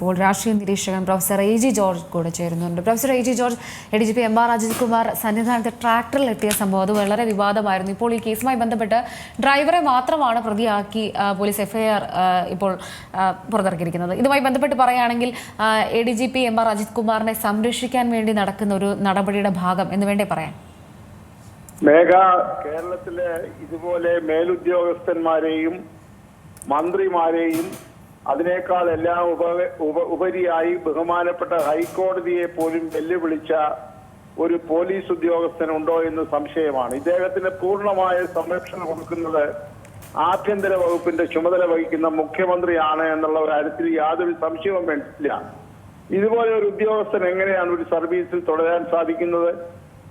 ഇപ്പോൾ രാഷ്ട്രീയ നിരീക്ഷകൻ പ്രൊഫസർ എ ജി ജോർജ് കൂടെ ചേരുന്നുണ്ട്. Professor A G George A D G P M R Ajith Kumar സന്നിധാനത്ത് ട്രാക്ടറിൽ എത്തിയ സംഭവം അത് വളരെ വിവാദമായിരുന്നു. ഇപ്പോൾ ഈ കേസുമായി ബന്ധപ്പെട്ട് ഡ്രൈവറെ മാത്രമാണ് പ്രതിയാക്കി പോലീസ് എഫ്ഐആർ ഇപ്പോൾ പുറത്തിറക്കിയിരിക്കുന്നത്. ഇതുമായി ബന്ധപ്പെട്ട് പറയുകയാണെങ്കിൽ A D G P M R Ajith കുമാറിനെ സംരക്ഷിക്കാൻ വേണ്ടി നടക്കുന്ന ഒരു നടപടിയുടെ ഭാഗം എന്ന് വേണ്ടി പറയാൻ? മേഘ കേരളത്തിലെ ഇതുപോലെ മേലുദ്യോഗസ്ഥന്മാരെയും മന്ത്രിമാരെയും അതിനേക്കാൾ എല്ലാ ഉപ ഉപ- ഉപരിയായി ബഹുമാനപ്പെട്ട ഹൈക്കോടതിയെ പോലും വെല്ലുവിളിച്ച ഒരു പോലീസ് ഉദ്യോഗസ്ഥനുണ്ടോ എന്ന് സംശയമാണ്. ഇദ്ദേഹത്തിന് പൂർണമായ സംരക്ഷണം കൊടുക്കുന്നത് ആഭ്യന്തര വകുപ്പിന്റെ ചുമതല വഹിക്കുന്ന മുഖ്യമന്ത്രിയാണ് എന്നുള്ള കാര്യത്തിൽ യാതൊരു സംശയവും വേണ്ടില്ല ഇതുപോലെ ഒരു ഉദ്യോഗസ്ഥൻ എങ്ങനെയാണ് ഒരു സർവീസിൽ തുടരാൻ സാധിക്കുന്നത്?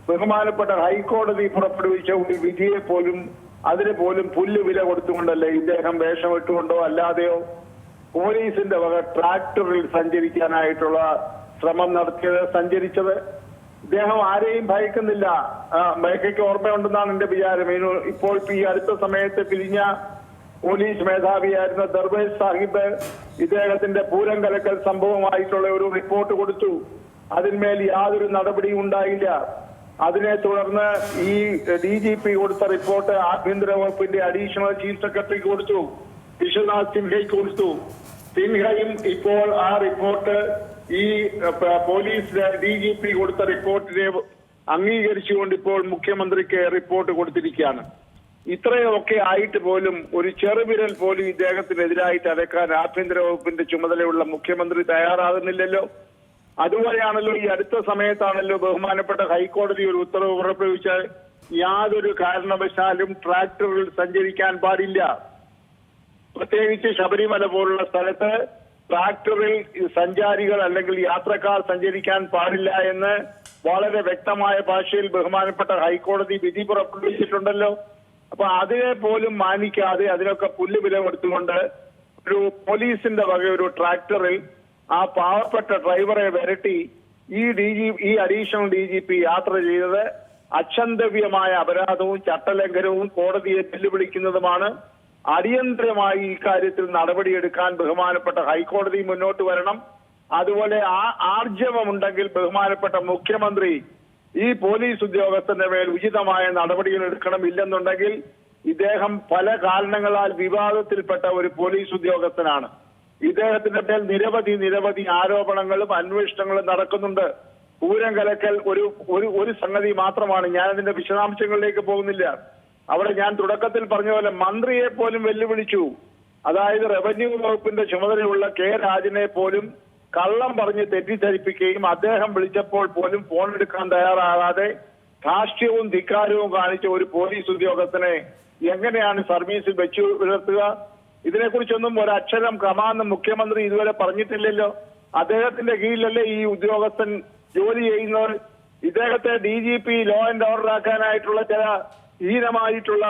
ബഹുമാനപ്പെട്ട ഹൈക്കോടതി പുറപ്പെടുവിച്ച ഒരു വിധിയെ പോലും അതിന് പോലും പുല്ല് വില കൊടുത്തുകൊണ്ടല്ലേ ഇദ്ദേഹം വേഷമിട്ടുകൊണ്ടോ അല്ലാതെയോ പോലീസിന്റെ വക ട്രാക്ടറിൽ സഞ്ചരിക്കാനായിട്ടുള്ള ശ്രമം നടത്തിയത് സഞ്ചരിച്ചത് ഇദ്ദേഹം ആരെയും ഭയക്കുന്നില്ല. മേഘയ്ക്ക് ഓർമ്മയുണ്ടെന്നാണ് എന്റെ വിചാരം. ഇപ്പോൾ ഈ അടുത്ത സമയത്ത് പിരിഞ്ഞ പോലീസ് മേധാവിയായിരുന്ന ദർവേഷ് സാഹിബ് ഇദ്ദേഹത്തിന്റെ പൂരം കലക്കൽ സംഭവമായിട്ടുള്ള ഒരു റിപ്പോർട്ട് കൊടുത്തു. അതിന്മേൽ യാതൊരു നടപടിയും ഉണ്ടായില്ല. അതിനെ തുടർന്ന് ഈ ഡി ജി പി കൊടുത്ത റിപ്പോർട്ട് ആഭ്യന്തര വകുപ്പിന്റെ അഡീഷണൽ ചീഫ് സെക്രട്ടറിക്ക് കൊടുത്തു. വിശ്വനാഥ് സിൻഹയെ കൊടുത്തു. സിൻഹയും ഇപ്പോൾ ആ റിപ്പോർട്ട് ഈ പോലീസ് ഡി ജി പി കൊടുത്ത റിപ്പോർട്ടിനെ അംഗീകരിച്ചുകൊണ്ട് ഇപ്പോൾ മുഖ്യമന്ത്രിക്ക് റിപ്പോർട്ട് കൊടുത്തിരിക്കുകയാണ്. ഇത്രയൊക്കെ ആയിട്ട് പോലും ഒരു ചെറുവിരൽ പോലും ഇദ്ദേഹത്തിനെതിരായിട്ട് അടക്കാൻ ആഭ്യന്തര വകുപ്പിന്റെ ചുമതലയുള്ള മുഖ്യമന്ത്രി തയ്യാറാകുന്നില്ലല്ലോ. അതുപോലെയാണല്ലോ ഈ അടുത്ത സമയത്താണല്ലോ ബഹുമാനപ്പെട്ട ഹൈക്കോടതി ഒരു ഉത്തരവ് പുറപ്പെടുവിച്ചാൽ യാതൊരു കാരണവശാലും ട്രാക്ടറിൽ സഞ്ചരിക്കാൻ പാടില്ല. പ്രത്യേകിച്ച് ശബരിമല പോലുള്ള സ്ഥലത്ത് ട്രാക്ടറിൽ സഞ്ചാരികൾ അല്ലെങ്കിൽ യാത്രക്കാർ സഞ്ചരിക്കാൻ പാടില്ല എന്ന് വളരെ വ്യക്തമായ ഭാഷയിൽ ബഹുമാനപ്പെട്ട ഹൈക്കോടതി വിധി പുറപ്പെടുവിച്ചിട്ടുണ്ടല്ലോ. അപ്പൊ അതിനെ പോലും മാനിക്കാതെ അതിനൊക്കെ പുല്ല് വില കൊടുത്തുകൊണ്ട് ഒരു പോലീസിന്റെ വക ഒരു ട്രാക്ടറിൽ ആ പാവപ്പെട്ട ഡ്രൈവറെ വരട്ടി ഈ ഡി ജി ഈ അഡീഷണൽ ഡി ജി പി യാത്ര ചെയ്തത് അക്ഷന്തവ്യമായ അപരാധവും ചട്ടലംഘനവും കോടതിയെ വെല്ലുവിളിക്കുന്നതുമാണ്. അടിയന്തരമായി ഈ കാര്യത്തിൽ നടപടിയെടുക്കാൻ ബഹുമാനപ്പെട്ട ഹൈക്കോടതി മുന്നോട്ട് വരണം. അതുപോലെ ആ ആർജവമുണ്ടെങ്കിൽ ബഹുമാനപ്പെട്ട മുഖ്യമന്ത്രി ഈ പോലീസ് ഉദ്യോഗസ്ഥന്റെ മേൽ ഉചിതമായ നടപടികൾ എടുക്കണം ഇല്ലെന്നുണ്ടെങ്കിൽ ഇദ്ദേഹം പല കാരണങ്ങളാൽ വിവാദത്തിൽപ്പെട്ട ഒരു പോലീസ് ഉദ്യോഗസ്ഥനാണ്. ഇദ്ദേഹത്തിന്റെ മേൽ നിരവധി നിരവധി ആരോപണങ്ങളും അന്വേഷണങ്ങളും നടക്കുന്നുണ്ട്. പൂരം കലക്കൽ ഒരു ഒരു സംഗതി മാത്രമാണ്. ഞാൻ അതിന്റെ വിശദാംശങ്ങളിലേക്ക് പോകുന്നില്ല. അവിടെ ഞാൻ തുടക്കത്തിൽ പറഞ്ഞ പോലെ മന്ത്രിയെ പോലും വെല്ലുവിളിച്ചു. അതായത് റവന്യൂ വകുപ്പിന്റെ ചുമതലയുള്ള കെ രാജനെ പോലും കള്ളം പറഞ്ഞ് തെറ്റിദ്ധരിപ്പിക്കുകയും അദ്ദേഹം വിളിച്ചപ്പോൾ പോലും ഫോൺ എടുക്കാൻ തയ്യാറാകാതെ ധാർഷ്ട്യവും ധിക്കാരവും കാണിച്ച ഒരു പോലീസ് ഉദ്യോഗസ്ഥനെ എങ്ങനെയാണ് സർവീസിൽ വെച്ചു പുലർത്തുക? ഇതിനെക്കുറിച്ചൊന്നും ഒരക്ഷരം കമാന്ന് മുഖ്യമന്ത്രി ഇതുവരെ പറഞ്ഞിട്ടില്ലല്ലോ. അദ്ദേഹത്തിന്റെ കീഴിലല്ലേ ഈ ഉദ്യോഗസ്ഥൻ ജോലി ചെയ്യുന്നവർ ഇദ്ദേഹത്തെ D G P law and order ആക്കാനായിട്ടുള്ള ചില ഹീനമായിട്ടുള്ള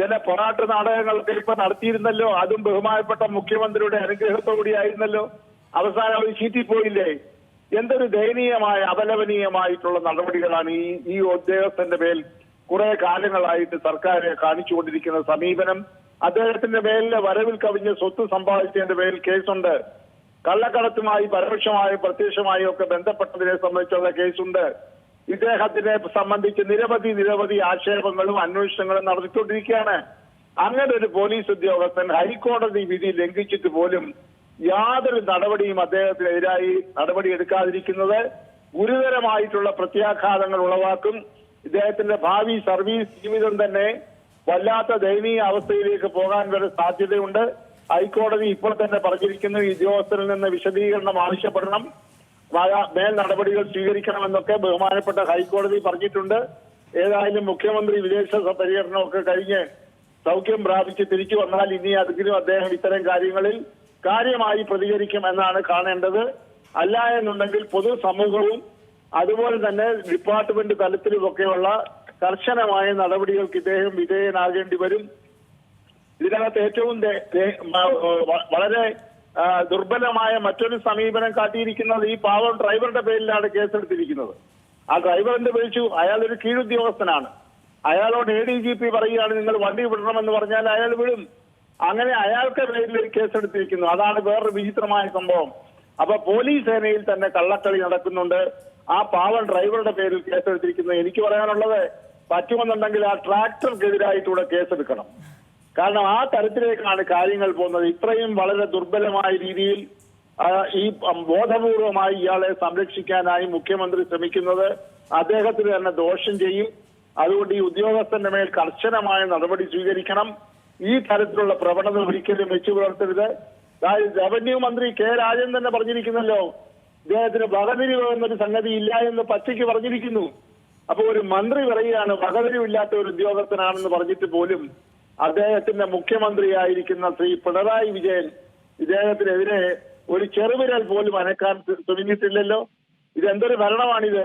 ചില പൊറാട്ട് നാടകങ്ങളൊക്കെ ഇപ്പൊ നടത്തിയിരുന്നല്ലോ. അതും ബഹുമാനപ്പെട്ട മുഖ്യമന്ത്രിയുടെ അനുഗ്രഹത്തോടെയായിരുന്നല്ലോ അവസാനം അവർ ചീറ്റിപ്പോയില്ലേ? എന്തൊരു ദയനീയമായ അപലപനീയമായിട്ടുള്ള നടപടികളാണ് ഈ ഈ ഉദ്യോഗസ്ഥന്റെ മേൽ കുറെ കാലങ്ങളായിട്ട് സർക്കാർ കാണിച്ചുകൊണ്ടിരിക്കുന്ന സമീപനം. അദ്ദേഹത്തിന്റെ മേലിലെ വരവിൽ കവിഞ്ഞ സ്വത്ത് സമ്പാദിച്ചതിന്റെ പേരിൽ കേസുണ്ട്. കള്ളക്കടത്തുമായി പരോക്ഷമായും പ്രത്യക്ഷമായും ഒക്കെ ബന്ധപ്പെട്ടതിനെ സംബന്ധിച്ചുള്ള കേസുണ്ട്. ഇദ്ദേഹത്തിനെ സംബന്ധിച്ച് നിരവധി നിരവധി ആക്ഷേപങ്ങളും അന്വേഷണങ്ങളും നടത്തിക്കൊണ്ടിരിക്കുകയാണ്. അങ്ങനെ ഒരു പോലീസ് ഉദ്യോഗസ്ഥൻ ഹൈക്കോടതി വിധി ലംഘിച്ചിട്ട് പോലും യാതൊരു നടപടിയും അദ്ദേഹത്തിനെതിരായി നടപടി എടുക്കാതിരിക്കുന്നത് ഗുരുതരമായിട്ടുള്ള പ്രത്യാഘാതങ്ങൾ ഉളവാക്കും. ഇദ്ദേഹത്തിന്റെ ഭാവി സർവീസ് ജീവിതം തന്നെ വല്ലാത്ത ദയനീയ അവസ്ഥയിലേക്ക് പോകാൻ വരെ സാധ്യതയുണ്ട്. ഹൈക്കോടതി ഇപ്പോൾ തന്നെ പറഞ്ഞിരിക്കുന്നു ഈ ഉദ്യോഗസ്ഥരിൽ നിന്ന് വിശദീകരണം ആവശ്യപ്പെടണം. മേൽ നടപടികൾ സ്വീകരിക്കണമെന്നൊക്കെ ബഹുമാനപ്പെട്ട ഹൈക്കോടതി പറഞ്ഞിട്ടുണ്ട്. ഏതായാലും മുഖ്യമന്ത്രി വിദേശ പര്യടനമൊക്കെ കഴിഞ്ഞ് സൗഖ്യം പ്രാപിച്ച് തിരിച്ചു വന്നാൽ ഇനി അതിലും അദ്ദേഹം ഇത്തരം കാര്യങ്ങളിൽ കാര്യമായി പ്രതികരിക്കും എന്നാണ് കാണേണ്ടത്. അല്ല എന്നുണ്ടെങ്കിൽ പൊതുസമൂഹവും അതുപോലെ തന്നെ ഡിപ്പാർട്ട്മെന്റ് തലത്തിലുമൊക്കെയുള്ള കർശനമായ നടപടികൾക്ക് ഇദ്ദേഹം വിധേയനാകേണ്ടി വരും. ഇതിനകത്ത് ഏറ്റവും വളരെ ദുർബലമായ മറ്റൊരു സമീപനം കാട്ടിയിരിക്കുന്നത് ഈ പാവം ഡ്രൈവറുടെ പേരിലാണ് കേസെടുത്തിരിക്കുന്നത്. ആ ഡ്രൈവറിന്റെ വിളിച്ചു അയാൾ ഒരു കീഴുദ്യോഗസ്ഥനാണ്. അയാളോട് എ ഡി ജി പി പറയുകയാണ് നിങ്ങൾ വണ്ടി വിടണമെന്ന് പറഞ്ഞാൽ അയാൾ വിടും. അങ്ങനെ അയാൾക്ക് പേരിൽ ഒരു കേസെടുത്തിരിക്കുന്നു. അതാണ് വേറൊരു വിചിത്രമായ സംഭവം. അപ്പൊ പോലീസ് സേനയിൽ തന്നെ കള്ളക്കളി നടക്കുന്നുണ്ട്. ആ പാവൽ ഡ്രൈവറുടെ പേരിൽ കേസെടുത്തിരിക്കുന്നു. എനിക്ക് പറയാനുള്ളത് പറ്റുമെന്നുണ്ടെങ്കിൽ ആ ട്രാക്ടർക്കെതിരായിട്ടൂടെ കേസെടുക്കണം. കാരണം ആ തരത്തിലേക്കാണ് കാര്യങ്ങൾ പോകുന്നത്. ഇത്രയും വളരെ ദുർബലമായ രീതിയിൽ ഈ ബോധപൂർവമായി ഇയാളെ സംരക്ഷിക്കാനായി മുഖ്യമന്ത്രി ശ്രമിക്കുന്നത് അദ്ദേഹത്തിന് തന്നെ ദോഷം ചെയ്യും. അതുകൊണ്ട് ഈ ഉദ്യോഗസ്ഥന്റെ മേൽ കർശനമായ നടപടി സ്വീകരിക്കണം. ഈ തരത്തിലുള്ള പ്രവണത ഒരിക്കലും വെച്ചു പുലർത്തരുത്. അതായത് റവന്യൂ മന്ത്രി കെ രാജൻ തന്നെ പറഞ്ഞിരിക്കുന്നല്ലോ ഇദ്ദേഹത്തിന് വകതിരിവ് എന്നൊരു സംഗതി ഇല്ല എന്ന് പച്ചയ്ക്ക് പറഞ്ഞിരിക്കുന്നു. അപ്പൊ ഒരു മന്ത്രി പറയുകയാണ് വകതിരിവില്ലാത്ത ഒരു ഉദ്യോഗസ്ഥനാണെന്ന് പറഞ്ഞിട്ട് പോലും അദ്ദേഹത്തിന്റെ മുഖ്യമന്ത്രിയായിരിക്കുന്ന ശ്രീ പിണറായി വിജയൻ ഇദ്ദേഹത്തിനെതിരെ ഒരു ചെറുവിരൽ പോലും അനക്കാൻ തുനിഞ്ഞിട്ടില്ലല്ലോ? ഇതെന്തൊരു ഭരണമാണിത്?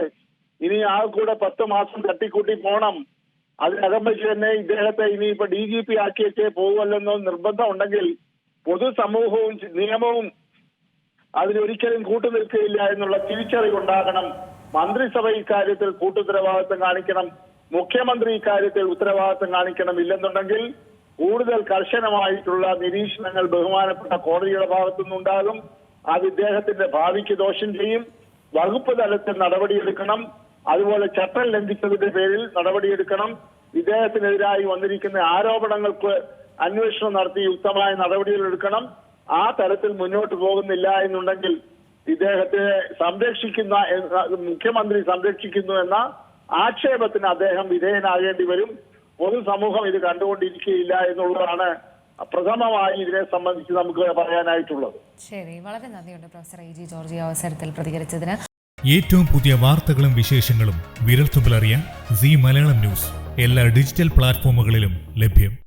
ഇനി ആ കൂടെ പത്ത് മാസം തട്ടിക്കൂട്ടി പോണം. അതിനകം വെച്ച് തന്നെ ഇദ്ദേഹത്തെ ഇനി ഇപ്പൊ ഡി ജി പി ആക്കിയൊക്കെ പോകുമല്ലെന്നോ നിർബന്ധം ഉണ്ടെങ്കിൽ പൊതുസമൂഹവും നിയമവും അതിനൊരിക്കലും കൂട്ടുനിൽക്കുകയില്ല എന്നുള്ള തിരിച്ചറിവുണ്ടാകണം. മന്ത്രിസഭ ഇക്കാര്യത്തിൽ കൂട്ടുത്തരവാദിത്വം കാണിക്കണം. മുഖ്യമന്ത്രി ഇക്കാര്യത്തിൽ ഉത്തരവാദിത്വം കാണിക്കണം ഇല്ലെന്നുണ്ടെങ്കിൽ കൂടുതൽ കർശനമായിട്ടുള്ള നിരീക്ഷണങ്ങൾ ബഹുമാനപ്പെട്ട കോടതിയുടെ ഭാഗത്തുനിന്നുണ്ടാകും. അത് ഇദ്ദേഹത്തിന്റെ ഭാവിക്ക് ദോഷം ചെയ്യും. വകുപ്പ് തലത്തിൽ നടപടിയെടുക്കണം. അതുപോലെ ചട്ടം ലംഘിച്ചതിന്റെ പേരിൽ നടപടിയെടുക്കണം. ഇദ്ദേഹത്തിനെതിരായി വന്നിരിക്കുന്ന ആരോപണങ്ങൾക്ക് അന്വേഷണം നടത്തി യുക്തമായ നടപടികൾ എടുക്കണം. ആ തരത്തിൽ മുന്നോട്ട് പോകുന്നില്ല എന്നുണ്ടെങ്കിൽ ഇദ്ദേഹത്തെ സംരക്ഷിക്കുന്ന മുഖ്യമന്ത്രി സംരക്ഷിക്കുന്നു എന്ന ആക്ഷേപത്തിന് അദ്ദേഹം വിധേയനാകേണ്ടി വരും. പൊതുസമൂഹം ഇത് കണ്ടുകൊണ്ടിരിക്കുകയില്ല എന്നുള്ളതാണ് പ്രഥമമായി ഇതിനെ സംബന്ധിച്ച് നമുക്ക് പറയാനായിട്ടുള്ളത്. ശരി വളരെ നന്ദിയുണ്ട് പ്രൊഫസർ എ ജി ജോർജ് അവസരത്തിൽ പ്രതികരിച്ചതിന്. ഏറ്റവും പുതിയ വാർത്തകളും വിശേഷങ്ങളും വിരൽത്തുമ്പിലറിയാൻ സി മലയാളം ന്യൂസ് എല്ലാ ഡിജിറ്റൽ പ്ലാറ്റ്ഫോമുകളിലും ലഭ്യം.